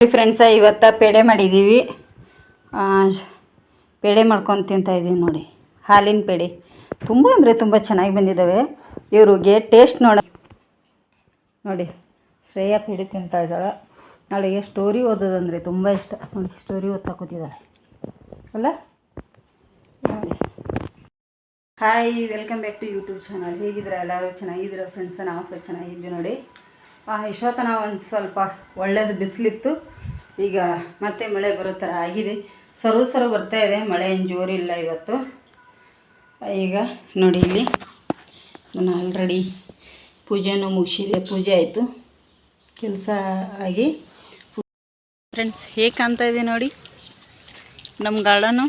Friends ಇವತ್ತು ಪೇಡೆ ಮಾಡಿದ್ದೀವಿ ಪೇಡೆ ಮಾಡ್ಕೊಂಡು ತಿಂತಾ ಇದ್ದೀವಿ ನೋಡಿ. ಹಾಲಿನ ಪೇಡೆ. ತುಂಬ ಅಂದರೆ ತುಂಬ ಚೆನ್ನಾಗಿ ಬಂದಿದ್ದಾವೆ ಇವ್ರಿಗೆ ಟೇಸ್ಟ್ ನೋಡ ನೋಡಿ, ಶ್ರೇಯಾ ಪೇಡೆ ತಿಂತಾ ಇದ್ದಾಳೆ. ನಾಳೆಗೆ ಸ್ಟೋರಿ ಓದೋದಂದರೆ ತುಂಬ ಇಷ್ಟ. ನೋಡಿ ಸ್ಟೋರಿ ಓದ್ತಾ ಕೂತಿದ್ದಾಳೆ. ಅಲ್ಲ? ನೋಡಿ. Hi welcome back to YouTube channel ಹೇಗಿದ್ರೆ ಎಲ್ಲರೂ ಚೆನ್ನಾಗಿದ್ದೀರ? ಫ್ರೆಂಡ್ಸ್ ನಾವು ಸಹ ಚೆನ್ನಾಗಿದ್ವಿ ನೋಡಿ. ಇಷ್ಟೊತ್ತನ ಒಂದು ಸ್ವಲ್ಪ ಒಳ್ಳೇದು ಬಿಸಿಲಿತ್ತು. ಈಗ ಮತ್ತೆ ಮಳೆ ಬರೋ ಥರ ಆಗಿದೆ. ಸರು ಸರು ಬರ್ತಾ ಇದೆ. ಮಳೆ ಏನು ಜೋರಿಲ್ಲ ಇವತ್ತು. ಈಗ ನೋಡಿ ಇಲ್ಲಿ. ನಾನು ಆಲ್ರೆಡಿ ಪೂಜೆನೂ ಮುಗಿಸಿದೆ. ಪೂಜೆ ಆಯಿತು. ಕೆಲಸ ಆಗಿ. ಫ್ರೆಂಡ್ಸ್ ಹೇಗೆ ಕಾಣ್ತಾ ಇದೆ ನೋಡಿ. ನಮ್ಮ ಗಾರ್ಡನು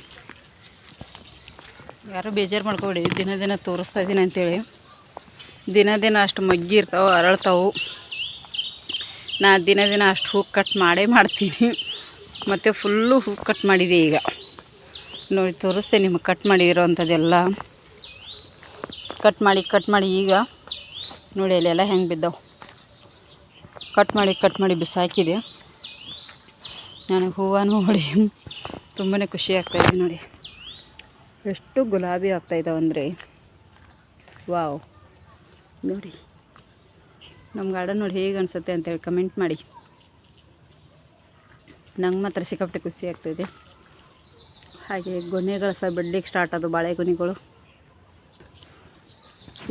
ಯಾರು ಬೇಜಾರು ಮಾಡ್ಕೊಬೇಡಿ. ದಿನ ದಿನ ತೋರಿಸ್ತಾ ಇದ್ದೀನಿ ಅಂತೇಳಿ. ದಿನ ದಿನ ಅಷ್ಟು ಮಗ್ಗಿ ಇರ್ತಾವೆ, ಅರಳ್ತಾವೆ. ನಾ ದಿನ ದಿನ ಅಷ್ಟು ಹೂ ಕಟ್ ಮಾಡೇ ಮಾಡ್ತೀನಿ. ಮತ್ತು ಫುಲ್ಲು ಹೂ ಕಟ್ ಮಾಡಿದೆ ಈಗ. ನೋಡಿ, ತೋರಿಸ್ತೇನೆ ನಿಮಗೆ ಕಟ್ ಮಾಡಿರೋವಂಥದ್ದೆಲ್ಲ ಕಟ್ ಮಾಡಿ ಕಟ್ ಮಾಡಿ ಈಗ. ನೋಡಿ, ಅಲ್ಲೆಲ್ಲ ಹೆಂಗೆ ಬಿದ್ದವು. ಕಟ್ ಮಾಡಿ ಕಟ್ ಮಾಡಿ ಬಿಸಾಕಿದೆ. ನನಗೆ ಹೂವು ನೋಡಿ ತುಂಬಾ ಖುಷಿ ಆಗ್ತಾಯಿದೆ ನೋಡಿ. ಎಷ್ಟು ಗುಲಾಬಿ ಆಗ್ತಾಯಿದ್ದಾವೆ ಅಂದರೆ ವಾವ್. ನೋಡಿ. ನಮ್ಮ ಗಾರ್ಡನ್ ನೋಡಿ ಹೇಗೆ ಅನಿಸುತ್ತೆ ಅಂತೇಳಿ ಕಮೆಂಟ್ ಮಾಡಿ. ನಂಗೆ ಮಾತ್ರ ಸಿಕ್ಕಾಪಟ್ಟೆ ಖುಷಿ ಆಗ್ತಾಯಿದೆ ಹಾಗೆ ಗೊನೆಗಳು ಸಹ ಬಿಡ್ಲಿಕ್ಕೆ ಸ್ಟಾರ್ಟ್ ಅದು ಬಾಳೆ ಗೊನೆಗಳು.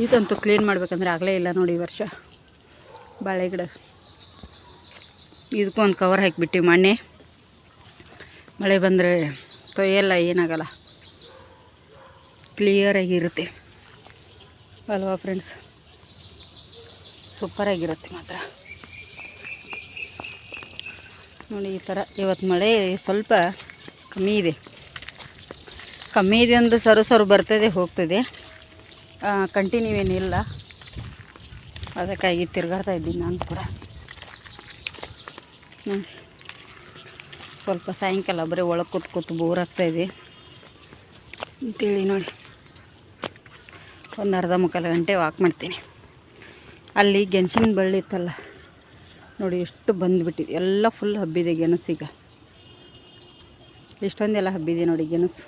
ಇದಂತೂ ಕ್ಲೀನ್ ಮಾಡ್ಬೇಕಂದ್ರೆ ಆಗಲೇ ಇಲ್ಲ ನೋಡಿ ಈ ವರ್ಷ. ಬಾಳೆ ಗಿಡ. ಇದಕ್ಕೂ ಒಂದು ಕವರ್ ಹಾಕಿಬಿಟ್ಟಿವಿ ಮಣ್ಣೆ ಮಳೆ ಬಂದರೆ ತೊಯ್ಯಲ್ಲ ಏನಾಗಲ್ಲ. ಕ್ಲಿಯರಾಗಿರುತ್ತೆ ಅಲ್ವಾ ಫ್ರೆಂಡ್ಸ್ ಸೂಪರಾಗಿರುತ್ತೆ ಮಾತ್ರ. ನೋಡಿ ಈ ಥರ ಇವತ್ತು ಮಳೆ ಸ್ವಲ್ಪ ಕಮ್ಮಿ ಇದೆ. ಕಮ್ಮಿ ಇದೆ ಅಂದರೆ ಸರು ಸರು ಬರ್ತದೆ, ಹೋಗ್ತದೆ. ಕಂಟಿನ್ಯೂ ಏನಿಲ್ಲ. ಅದಕ್ಕಾಗಿ ತಿರುಗಾಡ್ತಾ ಇದ್ದೀನಿ ನಾನು ಕೂಡ. ನೋಡಿ. ಸ್ವಲ್ಪ ಸಾಯಂಕಾಲ ಬರೀ ಒಳಗೆ ಕೂತ್ ಕೂತು ಬೋರ್ ಆಗ್ತಾಯಿದೆ ಅಂತೇಳಿ ನೋಡಿ. ಒಂದು ಅರ್ಧ ಮುಕ್ಕಾಲು ಗಂಟೆ ವಾಕ್ ಮಾಡ್ತೀನಿ. ಅಲ್ಲಿ ಗೆಣಸಿನ ಬಳ್ಳಿ ಇತ್ತಲ್ಲ, ನೋಡಿ ಎಷ್ಟು ಬಂದುಬಿಟ್ಟಿದೆ. ಎಲ್ಲ ಫುಲ್ ಹಬ್ಬಿದೆ ಗೆಣಸೀಗ ಇಷ್ಟೊಂದೆಲ್ಲ ಹಬ್ಬಿದೆ ನೋಡಿ ಗೆಣಸು.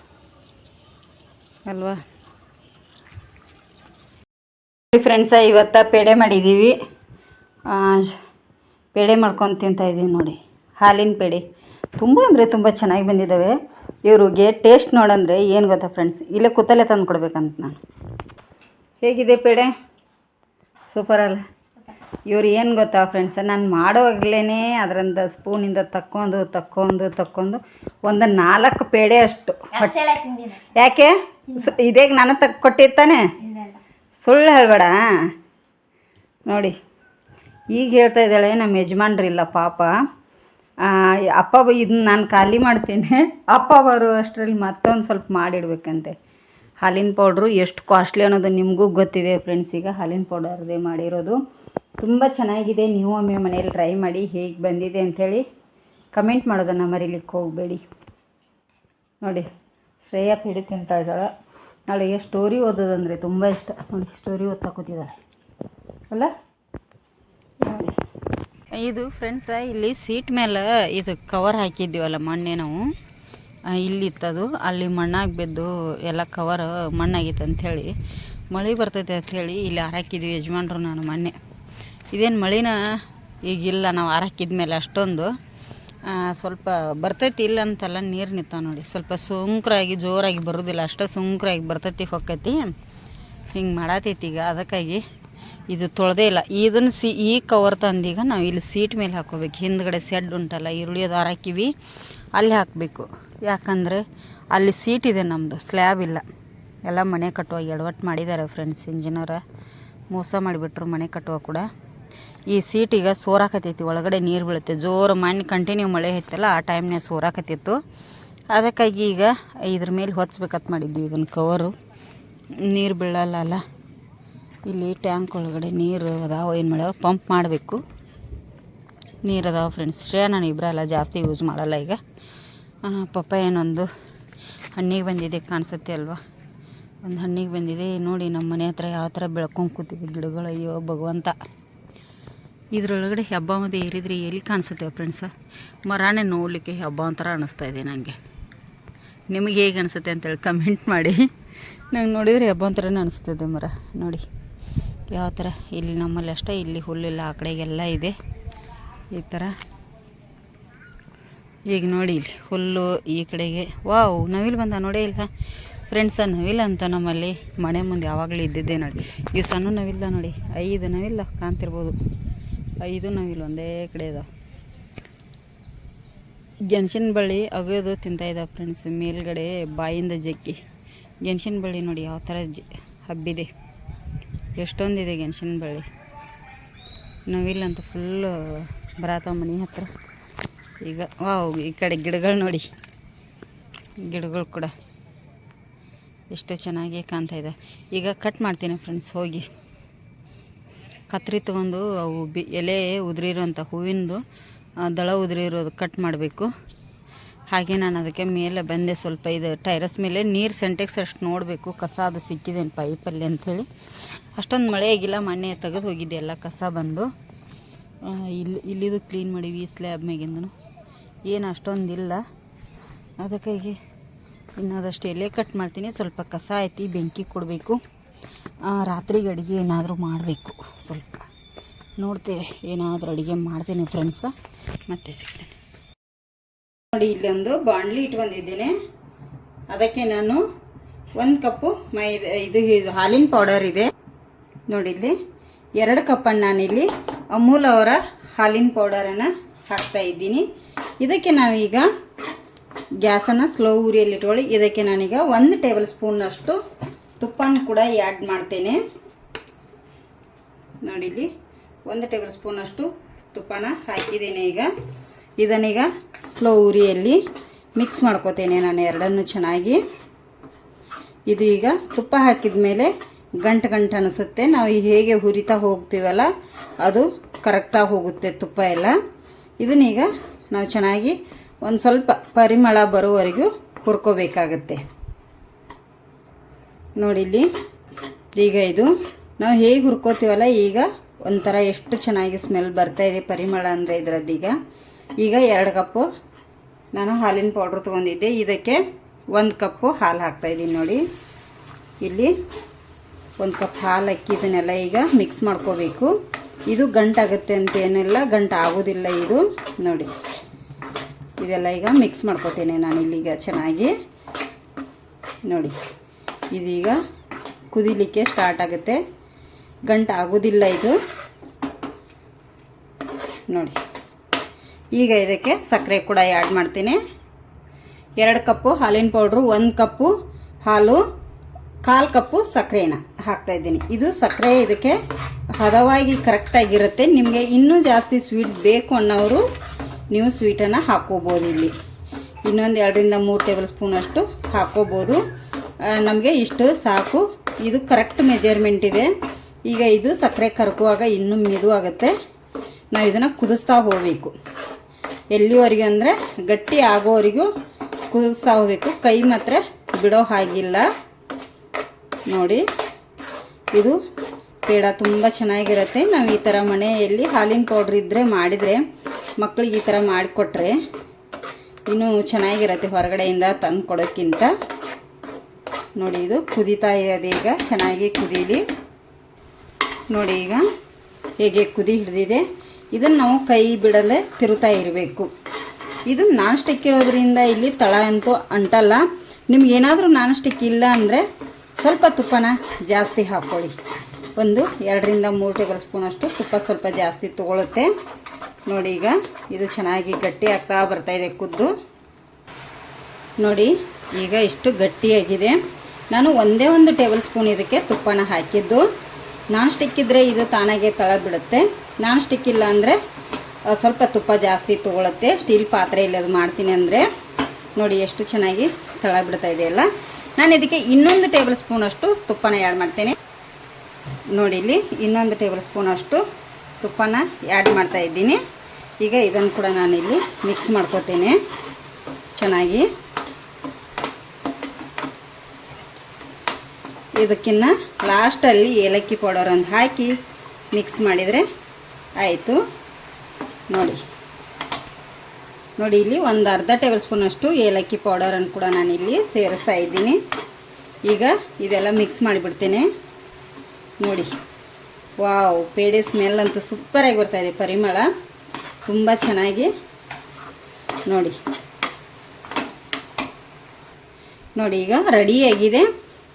ಅಲ್ವಾ? ಫ್ರೆಂಡ್ಸ ಇವತ್ತ ಪೇಡೆ ಮಾಡಿದ್ದೀವಿ ಪೇಡೆ ಮಾಡ್ಕೊಂಡು ತಿಂತಾ ಇದ್ದೀವಿ ನೋಡಿ. ಹಾಲಿನ ಪೇಡೆ. ತುಂಬ ಅಂದರೆ ತುಂಬ ಚೆನ್ನಾಗಿ ಬಂದಿದ್ದಾವೆ ಇವ್ರಿಗೆ ಟೇಸ್ಟ್ ನೋಡಂದ್ರೆ ಏನು ಗೊತ್ತಾ ಫ್ರೆಂಡ್ಸ್ ಇಲ್ಲೇ ಕೂತಲ್ಲೇ ತಂದು ಕೊಡ್ಬೇಕಂತ ನಾನು. ಹೇಗಿದೆ ಪೇಡೆ? ಸೂಪರ್ ಅಲ್ಲ. ಇವ್ರು ಏನು ಗೊತ್ತಾ ಫ್ರೆಂಡ್ಸ್ ನಾನು ಮಾಡೋವಾಗಲೇ ಅದರಿಂದ ಸ್ಪೂನಿಂದ ತಕ್ಕೊಂಡು ತಕ್ಕೊಂಡು ತಕ್ಕೊಂಡು ಒಂದು ನಾಲ್ಕು ಪೇಡೆ ಅಷ್ಟು. ಯಾಕೆ? ಸು- ಇದೇಗ ನಾನು ತಕ್ ಕೊಟ್ಟಿರ್ತಾನೆ? ಸುಳ್ಳು ಹೇಳಬೇಡ. ನೋಡಿ ಈಗ ಹೇಳ್ತಾ ಇದ್ದಾಳೆ ನಮ್ಮ ಯಜಮಾನ್ರಿಲ್ಲ ಪಾಪ. ಅಪ್ಪ ಇದನ್ನ ನಾನು ಖಾಲಿ ಮಾಡ್ತೀನಿ. ಅಪ್ಪ ಬರೋ ಅಷ್ಟರಲ್ಲಿ ಮತ್ತೊಂದು ಸ್ವಲ್ಪ ಮಾಡಿಡ್ಬೇಕಂತೆ. ಹಾಲಿನ ಪೌಡ್ರು ಎಷ್ಟು ಕಾಸ್ಟ್ಲಿ ಅನ್ನೋದು ನಿಮಗೂ ಗೊತ್ತಿದೆ ಫ್ರೆಂಡ್ಸ್. ಈಗ ಹಾಲಿನ ಪೌಡರ್ದೇ ಮಾಡಿರೋದು. ತುಂಬ ಚೆನ್ನಾಗಿದೆ. ನೀವು ಒಮ್ಮೆ ಮನೇಲಿ ಟ್ರೈ ಮಾಡಿ ಹೇಗೆ ಬಂದಿದೆ ಅಂಥೇಳಿ ಕಮೆಂಟ್ ಮಾಡೋದನ್ನು ಮರಿಲಿಕ್ಕೆ ಹೋಗಬೇಡಿ. ನೋಡಿ, ಶ್ರೇಯಾ ಪೀಡಿ ತಿಂತಾ ಇದ್ದಾಳೆ. ನಾಳೆಗೆ ಸ್ಟೋರಿ ಓದೋದಂದರೆ ತುಂಬ ಇಷ್ಟ. ನೋಡಿ, ಸ್ಟೋರಿ ಓದ್ತಾ ಕೂತಿದ್ದಾಳೆ. ಅಲ್ಲ? ನೋಡಿ. ಇದು ಫ್ರೆಂಡ್ಸ, ಇಲ್ಲಿ ಸೀಟ್ ಮೇಲೆ ಇದು ಕವರ್ ಹಾಕಿದ್ದೀವಲ್ಲ ಮೊನ್ನೆ ನಾವು. ಇಲ್ಲಿತ್ತದು. ಅಲ್ಲಿ ಮಣ್ಣಾಗಿ ಬಿದ್ದು ಎಲ್ಲ ಕವರ್ ಮಣ್ಣಾಗಿತ್ತು ಅಂಥೇಳಿ ಮಳೆ ಬರ್ತೈತೆ ಅಂಥೇಳಿ ಇಲ್ಲಿ ಹಾರಾಕಿದ್ವಿ ಯಜಮಾನ್ರು ನಾನು ಮೊನ್ನೆ. ಇದೇನು ಈಗ ಈಗಿಲ್ಲ ನಾವು ಹಾರಾಕಿದ ಮೇಲೆ ಅಷ್ಟೊಂದು. ಸ್ವಲ್ಪ ಬರ್ತೈತಿ ಇಲ್ಲ ಅಂತಲ್ಲ, ನೀರು ನಿಂತ ನೋಡಿ. ಸ್ವಲ್ಪ ಸುಂಕ್ರಾಗಿ, ಜೋರಾಗಿ ಬರೋದಿಲ್ಲ. ಅಷ್ಟು ಸುಂಕ್ರಾಗಿ ಬರ್ತೈತಿ, ಹೊಕ್ಕೈತಿ. ಹಿಂಗೆ ಮಾಡತೈತಿ ಈಗ. ಅದಕ್ಕಾಗಿ ಇದು ತೊಳೆದೇ ಇಲ್ಲ. ಇದನ್ನು ಸಿ, ಈ ಕವರ್ ತಂದೀಗ ನಾವು ಇಲ್ಲಿ ಸೀಟ್ ಮೇಲೆ ಹಾಕೋಬೇಕು. ಹಿಂದ್ಗಡೆ ಸೆಡ್ ಉಂಟಲ್ಲ ಈರುಳ್ಳಿ ಅದು ಹಾಕಿವಿ ಅಲ್ಲಿ ಹಾಕಬೇಕು. ಯಾಕಂದರೆ ಅಲ್ಲಿ ಸೀಟ್ ಇದೆ ನಮ್ಮದು ಸ್ಲ್ಯಾಬ್ ಇಲ್ಲ. ಎಲ್ಲ ಮನೆ ಕಟ್ಟುವ ಎಡವಟ್ಟು ಮಾಡಿದ್ದಾರೆ ಫ್ರೆಂಡ್ಸ್ ಇಂಜಿನರ ಮೋಸ ಮಾಡಿಬಿಟ್ರು ಮನೆ ಕಟ್ಟುವ ಕೂಡ. ಈ ಸೀಟಿಗೆ ಸೋರಾಕತ್ತೈತಿ, ಒಳಗಡೆ ನೀರು ಬೀಳುತ್ತೆ. ಜೋರು ಮಣ್ಣು ಕಂಟಿನ್ಯೂ ಮಳೆ ಇತ್ತಲ್ಲ, ಆ ಟೈಮ್ನಾಗ ಸೋರಾಕತ್ತಿತ್ತು. ಅದಕ್ಕಾಗಿ ಈಗ ಇದ್ರ ಮೇಲೆ ಹೊಚ್ಬೇಕಂತ ಮಾಡಿದ್ವಿ ಇದನ್ನು ಕವರು ನೀರು ಬೀಳಲ್ಲ ಅಲ್ಲ. ಇಲ್ಲಿ ಟ್ಯಾಂಕ್ ಒಳಗಡೆ ನೀರು ಅದಾವ, ಏನು ಮಾಡ್ಯಾವ? ಪಂಪ್ ಮಾಡಬೇಕು. ನೀರು ಅದಾವ ಫ್ರೆಂಡ್ಸ್ ಶ್ರೇಯ ನಾನು ಇಬ್ಬರಲ್ಲ ಜಾಸ್ತಿ ಯೂಸ್ ಮಾಡಲ್ಲ ಈಗ. ಪಪ್ಪ ಏನೊಂದು ಹಣ್ಣಿಗೆ ಬಂದಿದೆ ಕಾಣಿಸುತ್ತೆ ಅಲ್ವಾ? ಒಂದು ಹಣ್ಣಿಗೆ ಬಂದಿದೆ. ನೋಡಿ ನಮ್ಮ ಮನೆ ಹತ್ರ ಯಾವ ಥರ ಬೆಳ್ಕೊಂಡು ಕೂತಿದೆ ಗಿಡಗಳು. ಅಯ್ಯೋ, ಭಗವಂತ. ಇದರೊಳಗಡೆ ಹಬ್ಬ ಮದ್ದು ಏರಿದ್ರೆ ಎಲ್ಲಿ ಕಾಣಿಸುತ್ತೆ ಫ್ರೆಂಡ್ಸ? ಮರಾನೇ ನೋಡಲಿಕ್ಕೆ ಹಬ್ಬ ಒಂಥರ ಅನ್ನಿಸ್ತಾ ಇದೆ ನನಗೆ ನಿಮಗೆ ಹೇಗೆ ಅನಿಸುತ್ತೆ ಅಂತೇಳಿ ಕಮೆಂಟ್ ಮಾಡಿ. ನಂಗೆ ನೋಡಿದರೆ ಹಬ್ಬ ಒಂಥರನೇ ಅನಿಸ್ತದೆ ಮರ. ನೋಡಿ, ಯಾವ ಥರ ಇಲ್ಲಿ ನಮ್ಮಲ್ಲಿ ಅಷ್ಟೇ, ಇಲ್ಲಿ ಹುಲ್ಲೆಲ್ಲ ಆ ಕಡೆಗೆಲ್ಲ ಇದೆ. ಈ ಥರ ಈಗ ನೋಡಿ ಇಲ್ಲಿ ಹುಲ್ಲು ಈ ಕಡೆಗೆ. ವಾವ್, ನವಿಲು ಬಂದ ನೋಡೇ ಇಲ್ಲ ಫ್ರೆಂಡ್ಸ ನವಿಲು ಅಂತ ನಮ್ಮಲ್ಲಿ ಮನೆ ಮುಂದೆ ಯಾವಾಗಲೂ ಇದ್ದಿದ್ದೆ ನೋಡಿ. ಇವು ಸಣ್ಣ ನವಿಲ್ದ ನೋಡಿ. ಐದು ನವಿಲ್ಲ ಕಾಣ್ತಿರ್ಬೋದು. ಐದು ನವಿಲು ಒಂದೇ ಕಡೆ ಇದಾವೆ. ಗೆಣಸಿನ ಬಳ್ಳಿ ಅಗೆದು ತಿಂತಾ ಫ್ರೆಂಡ್ಸ್ ಮೇಲ್ಗಡೆ ಬಾಯಿಂದ ಜಗ್ಗಿ. ಗೆಣಸಿನ ಬಳ್ಳಿ ನೋಡಿ ಯಾವ ಥರ ಜ ಹಬ್ಬಿದೆ. ಎಷ್ಟೊಂದಿದೆ ಗೆಣಸಿನ ಬಳ್ಳಿ ನವಿಲ್ ಅಂತ ಫುಲ್ಲು ಬರತಾವ ಮನೆ ಹತ್ರ. ಈಗ, ವಾವ್, ಈ ಕಡೆ ಗಿಡಗಳು ನೋಡಿ. ಗಿಡಗಳು ಕೂಡ ಎಷ್ಟು ಚೆನ್ನಾಗಿ ಕಾಣ್ತಾ ಇದೆ. ಈಗ ಕಟ್ ಮಾಡ್ತೀನಿ ಫ್ರೆಂಡ್ಸ್ ಹೋಗಿ. ಕತ್ರಿ ತೊಗೊಂಡು ಅವು ಬಿ, ಎಲೆ ಉದುರಿರೋಂಥ ಹೂವಿಂದು ದಳ ಉದುರಿರೋದು ಕಟ್ ಮಾಡಬೇಕು. ಹಾಗೆ ನಾನು ಅದಕ್ಕೆ ಮೇಲೆ ಬಂದೆ ಸ್ವಲ್ಪ ಇದು ಟೈರಸ್ ಮೇಲೆ. ನೀರು ಸೆಂಟೆಕ್ಸ್ ಅಷ್ಟು ನೋಡಬೇಕು, ಕಸ ಅದು ಸಿಕ್ಕಿದೇನು ಪೈಪಲ್ಲಿ ಅಂಥೇಳಿ ಅಷ್ಟೊಂದು ಮಳೆ ಆಗಿಲ್ಲ ಮೊನ್ನೆ ತೆಗೆದು ಹೋಗಿದ್ದೆ ಎಲ್ಲ ಕಸ ಬಂದು. ಇಲ್ಲಿ ಇಲ್ಲಿದು ಕ್ಲೀನ್ ಮಾಡೀವಿ ಸ್ಲ್ಯಾಬ್ ಮ್ಯಾಗಿಂದನು. ಏನು ಅಷ್ಟೊಂದಿಲ್ಲ. ಅದಕ್ಕಾಗಿ ಇನ್ನದಷ್ಟು ಎಲೆ ಕಟ್ ಮಾಡ್ತೀನಿ. ಸ್ವಲ್ಪ ಕಸ ಐತಿ ಬೆಂಕಿ ಕೊಡಬೇಕು. ರಾತ್ರಿಗೆ ಅಡುಗೆ ಏನಾದರೂ ಮಾಡಬೇಕು ಸ್ವಲ್ಪ. ನೋಡ್ತೇವೆ, ಏನಾದರೂ ಅಡುಗೆ ಮಾಡ್ತೀನಿ ಫ್ರೆಂಡ್ಸ ಮತ್ತೆ ಸಿಗ್ತೇನೆ. ನೋಡಿ, ಇಲ್ಲೊಂದು ಬಾಣಲಿ ಇಟ್ಕೊಂಡಿದ್ದೇನೆ ಅದಕ್ಕೆ ನಾನು ಒಂದು ಕಪ್ಪು ಮೈ ಇದು ಇದು ಹಾಲಿನ ಪೌಡರ್ ಇದೆ. ನೋಡಿ ಇಲ್ಲಿ, ಎರಡು ಕಪ್ಪನ್ನು ನಾನಿಲ್ಲಿ ಅಮೂಲ್ ಅವರ ಹಾಲಿನ ಪೌಡರನ್ನು ಹಾಕ್ತಾ ಇದ್ದೀನಿ. ಇದಕ್ಕೆ ನಾವೀಗ ಗ್ಯಾಸನ್ನು ಸ್ಲೋ ಉರಿಯಲ್ಲಿ ಇಟ್ಕೊಳ್ಳಿ. ಇದಕ್ಕೆ ನಾನೀಗ ಒಂದು ಟೇಬಲ್ ಸ್ಪೂನ್ನಷ್ಟು ತುಪ್ಪನ ಕೂಡ ಆ್ಯಡ್ ಮಾಡ್ತೇನೆ. ನೋಡಿಲಿ ಒಂದು ಟೇಬಲ್ ಸ್ಪೂನಷ್ಟು ತುಪ್ಪನ ಹಾಕಿದ್ದೇನೆ ಈಗ. ಇದನ್ನೀಗ ಸ್ಲೋ ಉರಿಯಲ್ಲಿ ಮಿಕ್ಸ್ ಮಾಡ್ಕೋತೇನೆ ನಾನು ಎರಡನ್ನು ಚೆನ್ನಾಗಿ. ಇದು ಈಗ ತುಪ್ಪ ಹಾಕಿದ ಮೇಲೆ ಗಂಟು ಗಂಟು ಅನಿಸುತ್ತೆ. ನಾವು ಹೇಗೆ ಹುರಿತಾ ಹೋಗ್ತೀವಲ್ಲ, ಅದು ಕರಗ್ತಾ ಹೋಗುತ್ತೆ ತುಪ್ಪ ಎಲ್ಲ. ಇದನ್ನೀಗ ನಾವು ಚೆನ್ನಾಗಿ ಒಂದು ಸ್ವಲ್ಪ ಪರಿಮಳ ಬರೋವರೆಗೂ ಹುರ್ಕೋಬೇಕಾಗತ್ತೆ. ನೋಡಿ ಇಲ್ಲಿ, ಈಗ ಇದು. ನಾವು ಹೇಗೆ ಹುರ್ಕೋತೀವಲ್ಲ, ಈಗ ಒಂಥರ ಎಷ್ಟು ಚೆನ್ನಾಗಿ ಸ್ಮೆಲ್ ಬರ್ತಾ ಇದೆ ಪರಿಮಳ ಅಂದರೆ ಇದರದ್ದೀಗ ಈಗ. ಎರಡು ಕಪ್ಪು, ನಾನು ಹಾಲಿನ ಪೌಡ್ರ್ ತೊಗೊಂಡಿದ್ದೆ. ಇದಕ್ಕೆ ಒಂದು ಕಪ್ಪು ಹಾಲು ಹಾಕ್ತಾಯಿದ್ದೀನಿ ನೋಡಿ. ಇಲ್ಲಿ ಒಂದು ಕಪ್ ಹಾಲು ಅಕ್ಕಿ ಇದನ್ನೆಲ್ಲ ಈಗ ಮಿಕ್ಸ್ ಮಾಡ್ಕೋಬೇಕು. ಇದು ಗಂಟಾಗುತ್ತೆ ಅಂತ ಏನೆಲ್ಲ, ಗಂಟು ಆಗೋದಿಲ್ಲ ಇದು. ನೋಡಿ, ಇದೆಲ್ಲ ಈಗ ಮಿಕ್ಸ್ ಮಾಡ್ಕೋತೀನಿ ನಾನು ಇಲ್ಲಿಗ ಚೆನ್ನಾಗಿ. ನೋಡಿ, ಇದೀಗ ಕುದಿಲಿಕ್ಕೆ ಸ್ಟಾರ್ಟ್ ಆಗುತ್ತೆ. ಗಂಟು ಆಗೋದಿಲ್ಲ ಇದು. ನೋಡಿ, ಈಗ ಇದಕ್ಕೆ ಸಕ್ಕರೆ ಕೂಡ ಆ್ಯಡ್ ಮಾಡ್ತೀನಿ. ಎರಡು ಕಪ್ಪು ಹಾಲಿನ ಪೌಡ್ರು ಒಂದು ಕಪ್ಪು ಹಾಲು. ಕಾಲು ಕಪ್ಪು ಸಕ್ಕರೆನ ಹಾಕ್ತಾ ಇದ್ದೀನಿ. ಇದು ಸಕ್ಕರೆ ಇದಕ್ಕೆ ಹದವಾಗಿ ಕರೆಕ್ಟಾಗಿರುತ್ತೆ ನಿಮಗೆ ಇನ್ನೂ ಜಾಸ್ತಿ ಸ್ವೀಟ್ ಬೇಕು ಅನ್ನೋರು ನೀವು ಸ್ವೀಟನ್ನು ಹಾಕ್ಕೋಬೋದು ಇಲ್ಲಿ. ಇನ್ನೊಂದು ಎರಡರಿಂದ ಮೂರು ಟೇಬಲ್ ಸ್ಪೂನಷ್ಟು ಹಾಕ್ಕೋಬೋದು. ನಮಗೆ ಇಷ್ಟು ಸಾಕು. ಇದು ಕರೆಕ್ಟ್ ಮೆಜರ್ಮೆಂಟ್ ಇದೆ. ಈಗ ಇದು ಸಕ್ಕರೆ ಕರಕುವಾಗ ಇನ್ನೂ ಮೆದು ಆಗುತ್ತೆ. ನಾವು ಇದನ್ನು ಕುದಿಸ್ತಾ ಹೋಗಬೇಕು. ಎಲ್ಲಿವರೆಗೂ ಅಂದರೆ ಗಟ್ಟಿ ಆಗೋವರೆಗೂ ಕುದಿಸ್ತಾ ಹೋಗಬೇಕು. ಕೈ ಮಾತ್ರ ಬಿಡೋ ಹಾಗಿಲ್ಲ. ನೋಡಿ. ಇದು ಪೇಡ ತುಂಬ ಚೆನ್ನಾಗಿರುತ್ತೆ. ನಾವು ಈ ಥರ ಮನೆಯಲ್ಲಿ ಹಾಲಿನ ಪೌಡ್ರ್ ಇದ್ದರೆ ಮಾಡಿದರೆ ಮಕ್ಕಳಿಗೆ ಈ ಥರ ಮಾಡಿಕೊಟ್ರೆ ಇನ್ನೂ ಚೆನ್ನಾಗಿರುತ್ತೆ ಹೊರಗಡೆಯಿಂದ ತಂದು ಕೊಡೋಕ್ಕಿಂತ. ನೋಡಿ ಇದು ಕುದೀತಾ ಇರೋದು ಈಗ. ಚೆನ್ನಾಗಿ ಕುದೀಲಿ. ನೋಡಿ ಈಗ ಹೇಗೆ ಕುದಿ ಹಿಡಿದಿದೆ. ಇದನ್ನು ನಾವು ಕೈ ಬಿಡಲೆ ತಿರುತ್ತಾ ಇರಬೇಕು. ಇದು ನಾನ್ ಸ್ಟಿಕ್ ಇರೋದ್ರಿಂದ ಇಲ್ಲಿ ತಳ ಅಂತೂ ಅಂಟಲ್ಲ. ನಿಮ್ಗೆ ಏನಾದರೂ ನಾನ್ ಸ್ಟಿಕ್ ಇಲ್ಲ ಅಂದರೆ ಸ್ವಲ್ಪ ತುಪ್ಪನ ಜಾಸ್ತಿ ಹಾಕ್ಕೊಳ್ಳಿ ಒಂದು, ಎರಡರಿಂದ ಮೂರು ಟೇಬಲ್ ಸ್ಪೂನಷ್ಟು ತುಪ್ಪ ಸ್ವಲ್ಪ ಜಾಸ್ತಿ ತೊಗೊಳುತ್ತೆ. ನೋಡಿ ಈಗ ಇದು ಚೆನ್ನಾಗಿ ಗಟ್ಟಿ ಆಗ್ತಾ ಬರ್ತಾಯಿದೆ ಕುದ್ದು. ನೋಡಿ, ಈಗ ಇಷ್ಟು ಗಟ್ಟಿಯಾಗಿದೆ. ನಾನು ಒಂದೇ ಒಂದು ಟೇಬಲ್ ಸ್ಪೂನ್ ಇದಕ್ಕೆ ತುಪ್ಪನ ಹಾಕಿದ್ದು. ನಾನ್ ಸ್ಟಿಕ್ ಇದ್ದರೆ ಇದು ತಾನಾಗೆ ತಳ ಬಿಡುತ್ತೆ ನಾನ್ ಸ್ಟಿಕ್ ಇಲ್ಲ ಅಂದರೆ ಸ್ವಲ್ಪ ತುಪ್ಪ ಜಾಸ್ತಿ ತೊಗೊಳುತ್ತೆ. ಸ್ಟೀಲ್ ಪಾತ್ರೆಯಲ್ಲಿ ಅದು ಮಾಡ್ತೀನಿ ಅಂದರೆ. ನೋಡಿ, ಎಷ್ಟು ಚೆನ್ನಾಗಿ ತಳ ಬಿಡ್ತಾ ಇದೆಯಲ್ಲ ನಾನು ಇದಕ್ಕೆ ಇನ್ನೊಂದು ಟೇಬಲ್ ಸ್ಪೂನಷ್ಟು ತುಪ್ಪನ ಆ್ಯಡ್ ಮಾಡ್ತೇನೆ. ನೋಡಿ ಇಲ್ಲಿ ಇನ್ನೊಂದು ಟೇಬಲ್ ಸ್ಪೂನಷ್ಟು ತುಪ್ಪನ ಆ್ಯಡ್ ಮಾಡ್ತಾ ಇದ್ದೀನಿ. ಈಗ ಇದನ್ನು ಕೂಡ ನಾನಿಲ್ಲಿ ಮಿಕ್ಸ್ ಮಾಡ್ಕೋತೇನೆ. ಚೆನ್ನಾಗಿ. ಇದಕ್ಕಿನ್ನ ಲಾಸ್ಟಲ್ಲಿ ಏಲಕ್ಕಿ ಪೌಡರ್ ಒಂದು ಹಾಕಿ ಮಿಕ್ಸ್ ಮಾಡಿದರೆ ಆಯಿತು. ನೋಡಿ. ನೋಡಿ, ಇಲ್ಲಿ ಒಂದು ಅರ್ಧ ಟೇಬಲ್ ಸ್ಪೂನಷ್ಟು ಏಲಕ್ಕಿ ಪೌಡರನ್ನು ಕೂಡ ನಾನಿಲ್ಲಿ ಸೇರಿಸ್ತಾ ಇದ್ದೀನಿ. ಈಗ ಇದೆಲ್ಲ ಮಿಕ್ಸ್ ಮಾಡಿಬಿಡ್ತೀನಿ. ನೋಡಿ, ವಾವ್, ಪೇಡೆ ಸ್ಮೆಲ್ ಅಂತೂ ಸೂಪರಾಗಿ ಬರ್ತಾಯಿದೆ ಪರಿಮಳ. ತುಂಬ ಚೆನ್ನಾಗಿ. ನೋಡಿ ನೋಡಿ, ಈಗ ರೆಡಿಯಾಗಿದೆ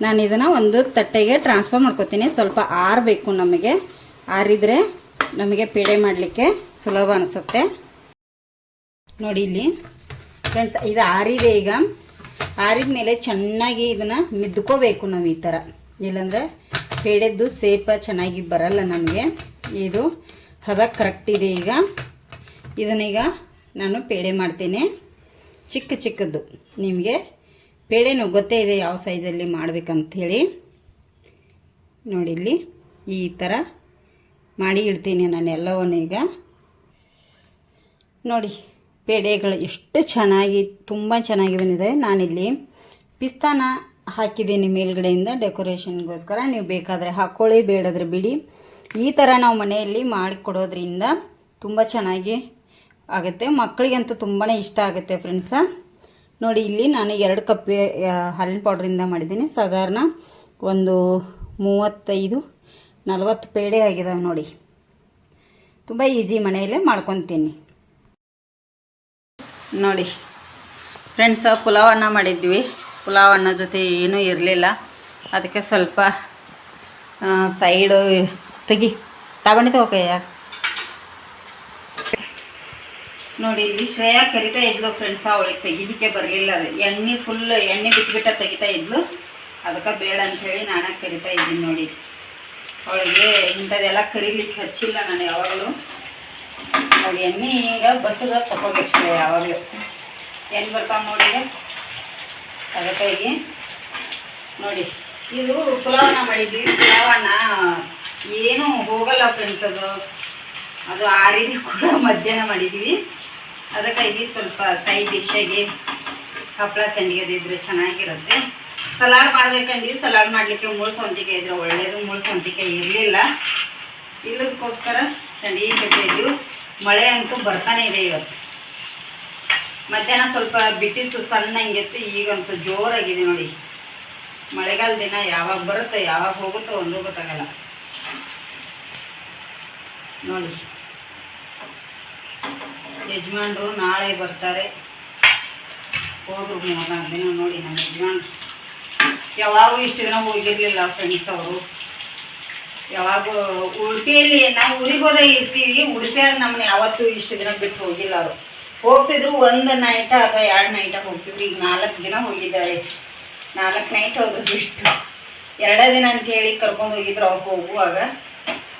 ನಾನು ಇದನ್ನು ಒಂದು ತಟ್ಟೆಗೆ ಟ್ರಾನ್ಸ್ಫರ್ ಮಾಡ್ಕೊತೀನಿ. ಸ್ವಲ್ಪ ಆರಬೇಕು ನಮಗೆ. ಆರಿದರೆ ನಮಗೆ ಪೇಡೆ ಮಾಡಲಿಕ್ಕೆ ಸುಲಭ ಅನಿಸುತ್ತೆ. ನೋಡಿ ಇಲ್ಲಿ. ಫ್ರೆಂಡ್ಸ್ ಇದು ಆರಿದೆ ಈಗ. ಆರಿದ ಮೇಲೆ ಚೆನ್ನಾಗಿ ಇದನ್ನು ಮಿದ್ಕೋಬೇಕು ನಾವು ಈ ಥರ ಇಲ್ಲಾಂದರೆ ಪೇಡೆದ್ದು ಸೇಪ ಚೆನ್ನಾಗಿ ಬರಲ್ಲ ನಮಗೆ. ಇದು ಹದ ಕರೆಕ್ಟ್ ಇದೆ ಈಗ. ಇದನ್ನೀಗ ನಾನು ಪೇಡೆ ಮಾಡ್ತೇನೆ. ಚಿಕ್ಕ ಚಿಕ್ಕದ್ದು. ನಿಮಗೆ ಪೇಡೆನೂ ಗೊತ್ತೇ ಇದೆ ಯಾವ ಸೈಜಲ್ಲಿ ಮಾಡಬೇಕಂಥೇಳಿ ನೋಡಿ ಇಲ್ಲಿ ಈ ಥರ ಮಾಡಿ ಇಡ್ತೀನಿ ನಾನು ಎಲ್ಲವನ್ನೂ ಈಗ. ನೋಡಿ. ಪೇಡೆಗಳು ಎಷ್ಟು ಚೆನ್ನಾಗಿ, ತುಂಬ ಚೆನ್ನಾಗಿ ಬಂದಿದೆ. ನಾನಿಲ್ಲಿ ಪಿಸ್ತಾನ ಹಾಕಿದ್ದೀನಿ ಮೇಲ್ಗಡೆಯಿಂದ ಡೆಕೋರೇಷನ್ಗೋಸ್ಕರ. ನೀವು ಬೇಕಾದರೆ ಹಾಕ್ಕೊಳ್ಳಿ ಬೇಡದ್ರೆ ಬಿಡಿ. ಈ ಥರ ನಾವು ಮನೆಯಲ್ಲಿ ಮಾಡಿಕೊಡೋದ್ರಿಂದ ತುಂಬ ಚೆನ್ನಾಗಿ ಆಗುತ್ತೆ. ಮಕ್ಕಳಿಗಂತೂ ತುಂಬಾ ಇಷ್ಟ ಆಗುತ್ತೆ ಫ್ರೆಂಡ್ಸ. ನೋಡಿ, ಇಲ್ಲಿ ನಾನು ಎರಡು ಕಪ್ ಹಾಲಿನ ಪೌಡ್ರಿಂದ ಮಾಡಿದ್ದೀನಿ. ಸಾಧಾರಣ ಒಂದು ಮೂವತ್ತೈದು, ನಲವತ್ತು ಪೇಡೆ ಆಗಿದಾವೆ ನೋಡಿ. ತುಂಬ ಈಸಿ ಮನೆಯಲ್ಲೇ ಮಾಡ್ಕೊತೀನಿ. ನೋಡಿ ಫ್ರೆಂಡ್ಸ ಪುಲಾವ್ ಅನ್ನ ಮಾಡಿದ್ವಿ. ಪುಲಾವ್ ಅನ್ನ ಜೊತೆ ಏನೂ ಇರಲಿಲ್ಲ. ಅದಕ್ಕೆ ಸ್ವಲ್ಪ ಸೈಡು ತೆಗಿ. ತಗೊಂಡಿದ್ದೆ ತಗೋಕೆ ಯಾಕೆ ನೋಡಿ, ಇಲ್ಲಿ ಶ್ರೇಯಾ ಕರಿತಾ ಇದ್ಲು ಫ್ರೆಂಡ್ಸ್ ಅವಳಿಗೆ ತೆಗಿಲಿಕ್ಕೆ ಬರಲಿಲ್ಲ ಅದು. ಎಣ್ಣೆ ಫುಲ್ ಎಣ್ಣೆ ಬಿಟ್ಬಿಟ್ಟ ತೆಗಿತಾ ಇದ್ಲು. ಅದಕ್ಕೆ ಬೇಡ ಅಂಥೇಳಿ ನಾನೇ ಕರಿತಾ ಇದ್ದೀನಿ ನೋಡಿ. ಅವಳಿಗೆ ಇಂಥದ್ದೆಲ್ಲ ಕರಿಲಿಕ್ಕೆ ಹಚ್ಚಿಲ್ಲ ನಾನು ಯಾವಾಗಲೂ. ನೋಡಿ ಎಣ್ಣೆ ಹಿಂಗೆ ತಗೋಬೇಕು ಶ್ರೇಯ ಯಾವಾಗಲೂ ಎಣ್ಣೆ ಬರ್ತಾವ ನೋಡಿ ಅದಕ್ಕಾಗಿ ನೋಡಿ, ಇದು ಪುಲಾವನ್ನ ಮಾಡಿದ್ವಿ. ಪುಲಾವನ್ನ ಏನೂ ಹೋಗಲ್ಲ ಫ್ರೆಂಡ್ಸ್ ಅದು. ಅದು ಆ ರೀತಿ ಕೂಡ ಮಧ್ಯಾಹ್ನ ಮಾಡಿದ್ವಿ. ಅದಕ್ಕಾಗಿ ಸ್ವಲ್ಪ ಸೈಡ್ ಡಿಶ್ಶಾಗಿ ಹಪ್ಪಳ ಸಂಡಿಗೆ ಇದ್ರೆ ಚೆನ್ನಾಗಿರುತ್ತೆ. ಸಲಾಡ್ ಮಾಡ್ಬೇಕಂದ್ವಿ. ಸಲಾಡ್ ಮಾಡಲಿಕ್ಕೆ ಮುಳ್ಳು ಸೊಂತಿಕೆ ಇದ್ರೆ ಒಳ್ಳೇದು. ಮುಳ್ಳು ಸೊಂತಿಕೆ ಇರಲಿಲ್ಲ. ಇಲ್ಲದಕ್ಕೋಸ್ಕರ ಸಂಡಿಗೆ ಕಟ್ಟಿದ್ವಿ. ಮಳೆ ಅಂತೂ ಬರ್ತಾನೆ ಇದೆ ಇವತ್ತು. ಮಧ್ಯಾಹ್ನ ಸ್ವಲ್ಪ ಬಿಟ್ಟಿತ್ತು ಸಣ್ಣ ಹಿಂಗಿತ್ತು ಈಗಂತೂ ಜೋರಾಗಿದೆ ನೋಡಿ. ಮಳೆಗಾಲ ದಿನ ಯಾವಾಗ ಬರುತ್ತೋ, ಯಾವಾಗ ಹೋಗುತ್ತೋ ಒಂದು ಗೊತ್ತಾಗಲ್ಲ. ನೋಡಿ. ಯಜಮಾನ್ರು ನಾಳೆ ಬರ್ತಾರೆ. ಹೋದ್ರು ಮೂರ್ನಾಲ್ಕು ದಿನ ನೋಡಿ ನಮ್ಮ ಯಜಮಾನ್ರು. ಯಾವಾಗೂ ಇಷ್ಟು ದಿನ ಹೋಗಿರಲಿಲ್ಲ ಫ್ರೆಂಡ್ಸ್ ಅವರು. ಯಾವಾಗ ಉಡುಪಿಯಲ್ಲಿ ನಾವು ಊರಿಗೆ ಇರ್ತೀವಿ ಉಡುಪಿಯಾಗ ನಮ್ಮನ್ನ ಯಾವತ್ತೂ ಇಷ್ಟು ದಿನ ಬಿಟ್ಟು ಹೋಗಿಲ್ಲ ಅವರು. ಹೋಗ್ತಿದ್ರು ಒಂದು ನೈಟ ಅಥವಾ ಎರಡು ನೈಟ ಹೋಗ್ತಿದ್ರು, ಈಗ ನಾಲ್ಕು ದಿನ ಹೋಗಿದ್ದಾರೆ. ನಾಲ್ಕು ನೈಟ್ ಹೋದ್ರು ಇಷ್ಟು ಎರಡೇ ದಿನ ಅಂತ ಹೇಳಿ ಕರ್ಕೊಂಡು ಹೋಗಿದ್ರು ಅವ್ರಿಗೆ ಹೋಗುವಾಗ.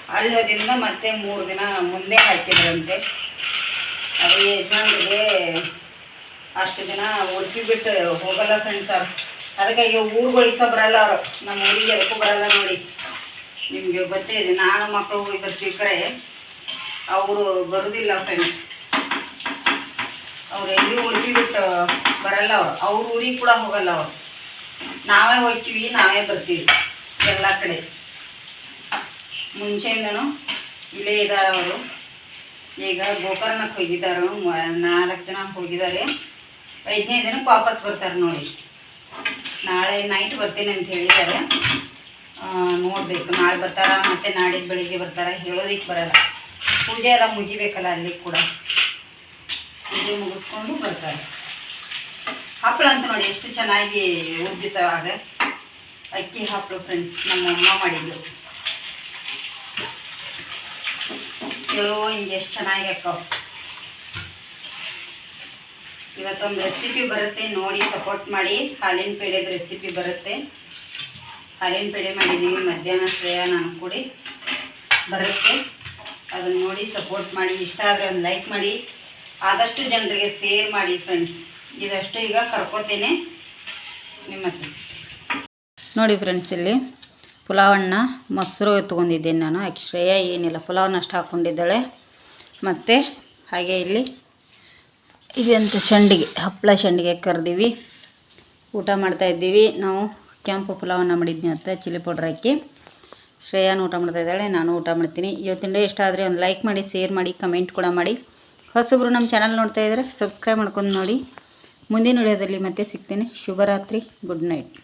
ಅಲ್ಲಿ ಹೋದಿಂದ ಮತ್ತೆ ಮೂರು ದಿನ ಮುಂದೆ ಹಾಕಿದ್ರಂತೆ. ಅದು ಯಜಮಾನ್ರಿಗೆ ಅಷ್ಟು ದಿನ ಉಡುಪಿ ಬಿಟ್ಟು ಹೋಗಲ್ಲ ಫ್ರೆಂಡ್ಸ್ ಅವ್ರು. ಅದಕ್ಕಾಗಿ ಊರುಗಳಿಗೆ ಸಹ ಬರಲ್ಲ ಅವರು. ನಮ್ಮ ಊರಿಗೆ ಅದಕ್ಕೂ ಬರಲ್ಲ ನೋಡಿ. ನಿಮಗೆ ಗೊತ್ತೇ ಇದೆ ನಾನು ಮಕ್ಕಳು ಹೋಗಿ ಸಿಕ್ಕರೆ ಅವರು ಬರೋದಿಲ್ಲ ಫ್ರೆಂಡ್ಸ್ ಅವ್ರು ಎಲ್ಲಿ ಉಡುಪಿ ಬರಲ್ಲ ಅವ್ರು. ಅವ್ರ ಊರಿಗೆ ಕೂಡ ಹೋಗಲ್ಲ ಅವ್ರು. ನಾವೇ ಹೋಗ್ತೀವಿ, ನಾವೇ ಬರ್ತೀವಿ ಎಲ್ಲ ಕಡೆ. ಮುಂಚೆಯಿಂದನು ಇಲ್ಲೇ ಇದ್ದಾರೆ ಅವರು. ಈಗ ಗೋಕರ್ಣಕ್ಕೆ ಹೋಗಿದ್ದಾರೆ, ನಾಲ್ಕು ದಿನ ಹೋಗಿದ್ದಾರೆ. ಐದನೇ ದಿನಕ್ಕೆ ವಾಪಸ್ ಬರ್ತಾರೆ ನೋಡಿ. ನಾಳೆ ನೈಟ್ ಬರ್ತೀನಿ ಅಂತ ಹೇಳಿದ್ದಾರೆ. ನೋಡ್ಬೇಕು. ನಾಳೆ ಬರ್ತಾರ, ಮತ್ತೆ ನಾಡಿದ್ದು ಬೆಳಿಗ್ಗೆ ಬರ್ತಾರ ಹೇಳೋದಿಕ್ಕೆ ಬರಲ್ಲ. ಪೂಜೆ ಎಲ್ಲ ಮುಗಿಬೇಕಲ್ಲ ಅಲ್ಲಿ ಕೂಡ. ಪೂಜೆ ಮುಗಿಸ್ಕೊಂಡು ಬರ್ತಾರೆ. ಹಪ್ಪಳ ಅಂತ ನೋಡಿ, ಎಷ್ಟು ಚೆನ್ನಾಗಿ ಉದ್ದಿತವಾಗ ಅಕ್ಕಿ ಹಪ್ಪಳು ಫ್ರೆಂಡ್ಸ್ ನಮ್ಮ ಅಮ್ಮ ಮಾಡಿದ್ದು. ಕೇಳೋ ಹಿಂಗೆ ಎಷ್ಟು ಚೆನ್ನಾಗಿ ಅಕ್ಕವು ಇವತ್ತೊಂದು ರೆಸಿಪಿ ಬರುತ್ತೆ, ನೋಡಿ ಸಪೋರ್ಟ್ ಮಾಡಿ. ಹಾಲಿನ ಪೇಡೆದ ರೆಸಿಪಿ ಬರುತ್ತೆ. ಹಾಲಿನ ಪೇಡೆ ಮಾಡಿದ್ದೀವಿ ಮಧ್ಯಾಹ್ನ ಶ್ರೇಯ ನಾನು ಕೂಡಿ. ಬರುತ್ತೆ. ಅದನ್ನು ನೋಡಿ ಸಪೋರ್ಟ್ ಮಾಡಿ. ಇಷ್ಟ ಆದರೆ ಒಂದು ಲೈಕ್ ಮಾಡಿ. ಆದಷ್ಟು ಜನರಿಗೆ ಸೇರ್ ಮಾಡಿ ಫ್ರೆಂಡ್ಸ್ ಇದಷ್ಟು ಈಗ ಕರ್ಕೋತೇನೆ. ನಿಮ್ಮ ನೋಡಿ ಫ್ರೆಂಡ್ಸ್ ಇಲ್ಲಿ ಪುಲಾವನ್ನ ಮೊಸರು ತೊಗೊಂಡಿದ್ದೇನೆ ನಾನು. ಆಕೆ ಶ್ರೇಯ ಏನಿಲ್ಲ ಪುಲಾವನ್ನ ಅಷ್ಟು ಹಾಕ್ಕೊಂಡಿದ್ದಾಳೆ ಮತ್ತು ಹಾಗೆ ಇಲ್ಲಿ ಇದೆಂತ ಸಂಡಿಗೆ ಹಪ್ಪಳ ಸಂಡಿಗೆ ಕರೆದೀವಿ. ಊಟ ಮಾಡ್ತಾಯಿದ್ದೀವಿ ನಾವು ಕೆಂಪು ಪುಲಾವನ್ನ ಮಾಡಿದ್ನಿ ಅಂತ ಚಿಲ್ಲಿ ಪೌಡ್ರ್ ಹಾಕಿ. ಶ್ರೇಯಾನು ಊಟ ಮಾಡ್ತಾ ಇದ್ದಾಳೆ, ನಾನು ಊಟ ಮಾಡ್ತೀನಿ. ಇವತ್ತಿನ ಡೇ ಇಷ್ಟ ಆದರೆ ಒಂದು ಲೈಕ್ ಮಾಡಿ ಶೇರ್ ಮಾಡಿ ಕಮೆಂಟ್ ಕೂಡ ಮಾಡಿ. ಹೊಸಬ್ರು ನಮ್ಮ ಚಾನಲ್ ನೋಡ್ತಾ ಇದ್ದರೆ ಸಬ್ಸ್ಕ್ರೈಬ್ ಮಾಡ್ಕೊಂಡು ನೋಡಿ. ಮುಂದಿನ ವಿಡಿಯೋದಲ್ಲಿ ಮತ್ತೆ ಸಿಗ್ತೀನಿ. ಶುಭರಾತ್ರಿ ಗುಡ್ ನೈಟ್